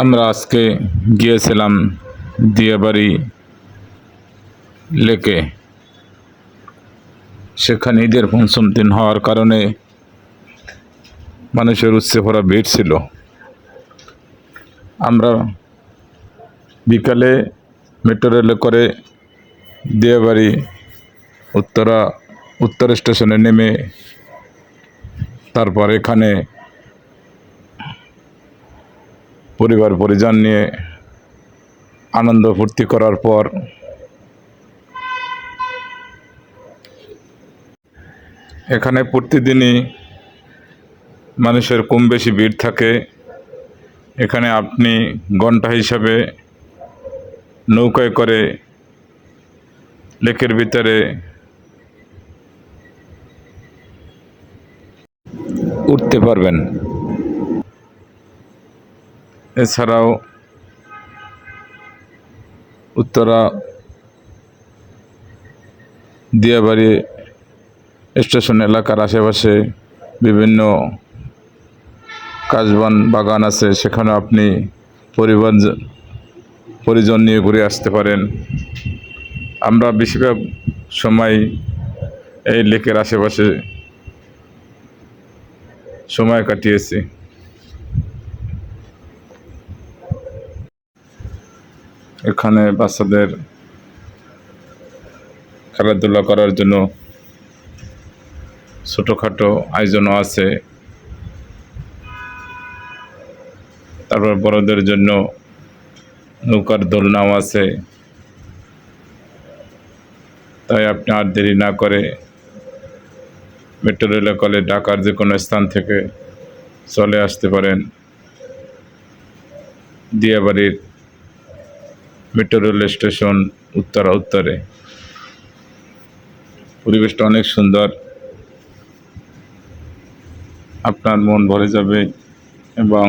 আমরা আজকে গিয়েছিলাম দিয়াবাড়ি লেকে। সেখানে ঈদের পঞ্চম দিন হওয়ার কারণে মানুষের উৎসে ভরা ভিড় ছিল। আমরা বিকালে মেট্রো রেলে করে দিয়াবাড়ি উত্তরা, উত্তর স্টেশনে নেমে তারপর এখানে পরিবার, পরিজন নিয়ে আনন্দ ফুর্তি করার পর এখানে প্রতিদিনই মানুষের কম বেশি ভিড় থাকে। এখানে আপনি ঘণ্টা হিসাবে নৌকায় করে লেকের ভিতরে উঠতে পারবেন। এছাড়াও উত্তরা দিয়াবাড়ি স্টেশন এলাকার আশেপাশে বিভিন্ন কাজবান বাগান আছে সেখানে আপনি পরিবার পরিজন নিয়ে ঘুরে আসতে পারেন। আমরা বেশিরভাগ সময় এই লেকের আশেপাশে সময় কাটিয়েছি। এখানে বাচ্চাদের খেলাধুলা করার জন্য ছোটোখাটো আয়োজনও আছে। তারপর বড়দের জন্য নৌকার দোলনাও আছে। তাই আপনি আর দেরি না করে মেট্রো রেলে কলে ঢাকার যে কোনো স্থান থেকে চলে আসতে পারেন। দিয়াবাড়ির মেট্রো রেল স্টেশন উত্তরা উত্তরে। পরিবেশটা অনেক সুন্দর। আপনার মন ভরে যাবে এবং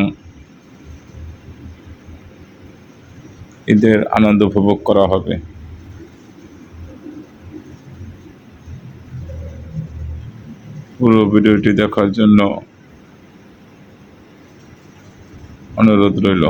ঈদের আনন্দ উপভোগ করা হবে। পুরো ভিডিওটি দেখার জন্য অনুরোধ রইল।